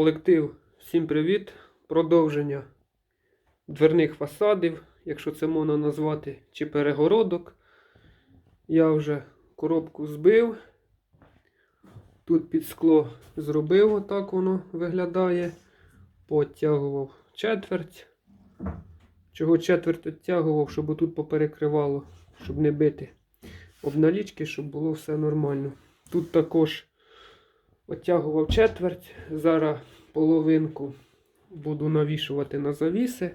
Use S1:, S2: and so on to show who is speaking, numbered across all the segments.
S1: Колектив, всім привіт! Продовження дверних фасадів, якщо це можна назвати, чи перегородок. Я вже коробку збив. Тут під скло зробив, отак воно виглядає. Потягував четверть. Чого четверть відтягував, щоб тут поперекривало, щоб не бити обналічки, щоб було все нормально. Тут також Оттягував четверть. Зараз половинку буду навішувати на завіси.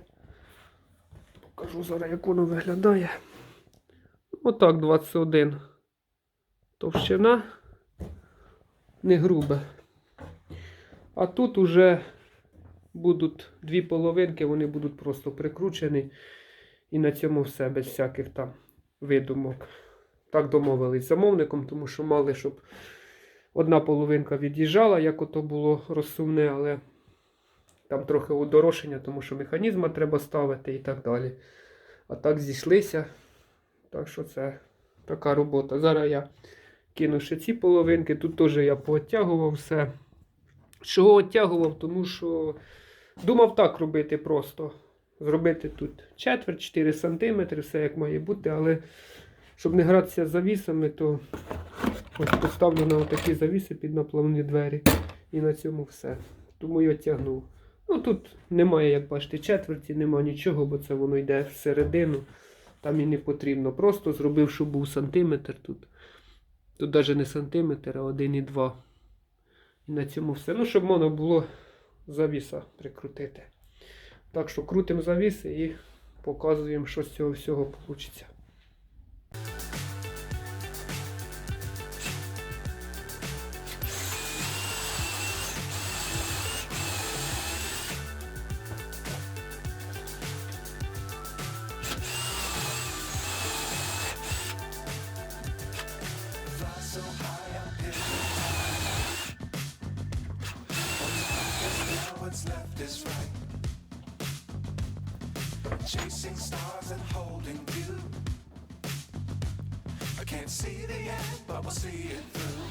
S1: Покажу зараз, як воно виглядає. Отак 21 товщина, не грубе. А тут уже будуть дві половинки, вони будуть просто прикручені. І на цьому все без всяких там видумок. Так домовились замовником, тому що мали, щоб Одна половинка від'їжджала, як ото було розсумне, але там трохи удорошення, тому що механізма треба ставити і так далі. А так зійшлися. Так що це така робота. Зараз я кину ще ці половинки. Тут теж я пооттягував все. Чого оттягував? Тому що думав так робити просто. Зробити тут четверть 4 см, все як має бути, але щоб не гратися завісами, то Ось поставлю на такі завіси під наплавні двері. І на цьому все. Тому я тягнув. Ну тут немає, як бачите, четверті, немає нічого, бо це воно йде всередину. Там і не потрібно. Просто зробив, щоб був сантиметр тут. Тут навіть не сантиметр, а 1,2. І на цьому все. Ну, щоб можна було завіса прикрутити. Так що крутимо завіси і показуємо, що з цього всього вийде.
S2: What's left is right. Chasing stars and holding you. I can't see the end, but we'll see it through.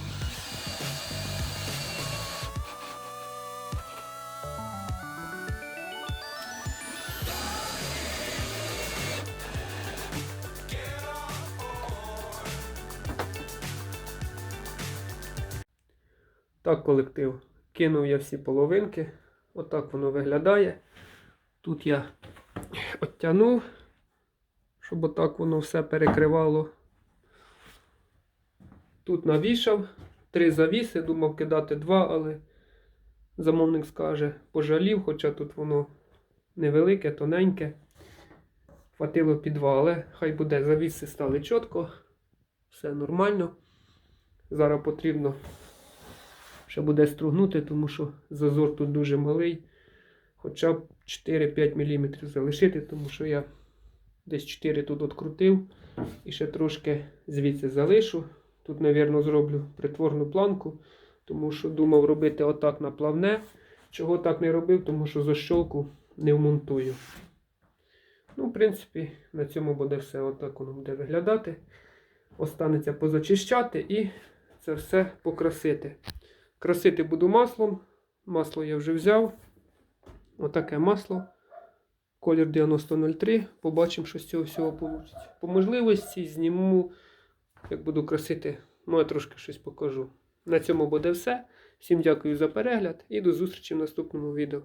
S1: Так, колектив. Кинув я всі половинки. Отак воно виглядає. Тут я оттягнув, щоб отак воно все перекривало. Тут навішав три завіси, думав кидати два, але замовник скаже, пожалів, хоча тут воно невелике, тоненьке. Хватило під два, але хай буде завіси стали чітко, все нормально. Зараз потрібно ще буде стругнути, тому що зазор тут дуже малий. Хоча б 4-5 мм залишити, тому що я десь 4 тут открутив і ще трошки звідси залишу. Тут, мабуть, зроблю притворну планку, тому що думав робити отак на плавне. Чого так не робив, тому що защолку не вмонтую. Ну, в принципі, на цьому буде все отак воно буде виглядати. Останеться позачищати і це все покрасити. Красити буду маслом. Масло я вже взяв. Отаке масло. Колір 9003. Побачимо, що з цього всього вийде. По можливості зніму, як буду красити, ну я трошки щось покажу. На цьому буде все. Всім дякую за перегляд і до зустрічі в наступному відео.